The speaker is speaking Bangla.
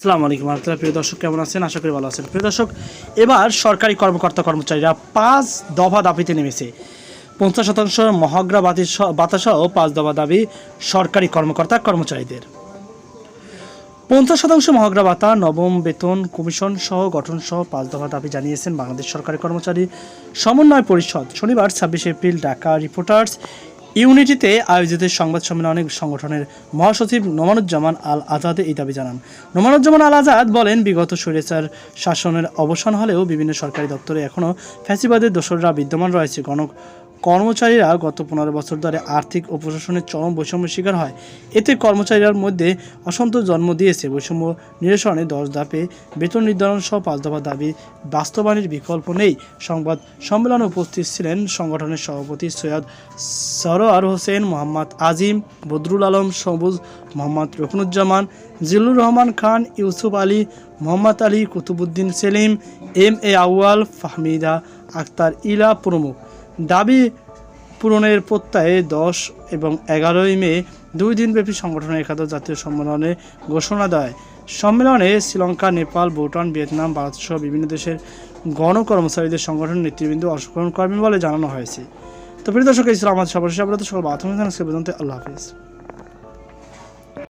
আসসালামু আলাইকুম রহমতুল্লাহ প্রিয় দর্শক, কেমন আছেন? আশা করি ভালো আছেন। প্রিয় দর্শক, এবার সরকারি কর্মকর্তা কর্মচারীরা পাঁচ দফা দাবিতে নেমেছে। পঞ্চাশ শতাংশ মহাগ্রা বাতাসহ পাঁচ দফা দাবি সরকারি কর্মকর্তা কর্মচারীদের। পঞ্চাশ শতাংশ মহাগ্রা ভাতা, নবম বেতন কমিশন সহ গঠন সহ পাঁচ দফা দাবি জানিয়েছেন বাংলাদেশ সরকারি কর্মচারী সমন্বয় পরিষদ। শনিবার ছাব্বিশে এপ্রিল ঢাকা রিপোর্টার্স ইউনিটিতে আয়োজিত সংবাদ সম্মেলনে সংগঠনের মহাসচিব নোমানুজ্জামান আল আজাদে এই দাবি জানান। নোমানুজ্জামান আল আজাদ বলেন, বিগত সুরেচার শাসনের অবসান হলেও বিভিন্ন সরকারি দপ্তরে এখনও ফ্যাসিবাদের দোসররা বিদ্যমান রয়েছে। গণ কর্মচারীরা গত পনেরো বছর ধরে আর্থিক ও প্রশাসনের চরম বৈষম্যের শিকার হয়। এতে কর্মচারীর মধ্যে অসন্তোষ জন্ম দিয়েছে। বৈষম্য নিরসনে দশ ধাপে বেতন নির্ধারণ সহ পাঁচ দফা দাবি বাস্তবায়নের বিকল্প নেই। সংবাদ সম্মেলনে উপস্থিত ছিলেন সংগঠনের সভাপতি সৈয়দ সরোয়ার হোসেন, মোহাম্মদ আজিম, বদরুল আলম, সবুজ, মোহাম্মদ রকুনুজ্জামান জিল্লুর রহমান খান, ইউসুফ আলী, মোহাম্মদ আলী কুতুবুদ্দিন সেলিম, এম এ আউয়াল, ফাহমিদা আক্তার ইলা প্রমুখ। দাবি পূরণের প্রত্যয়ে দশ এবং এগারোই মে দুই দিনব্যাপী সংগঠনের একাদশ জাতীয় সম্মেলনে ঘোষণা দেয়। সম্মেলনে শ্রীলঙ্কা, নেপাল, ভুটান, ভিয়েতনাম, ভারতসহ বিভিন্ন দেশের গণকর্মচারীদের সংগঠন নেতৃবৃন্দ অংশগ্রহণ করবেন বলে জানানো হয়েছে। তো প্রিয় দর্শক ইসলাম আমাদের সবার সবাই সকল বাথরুম আল্লাহ হাফিজ।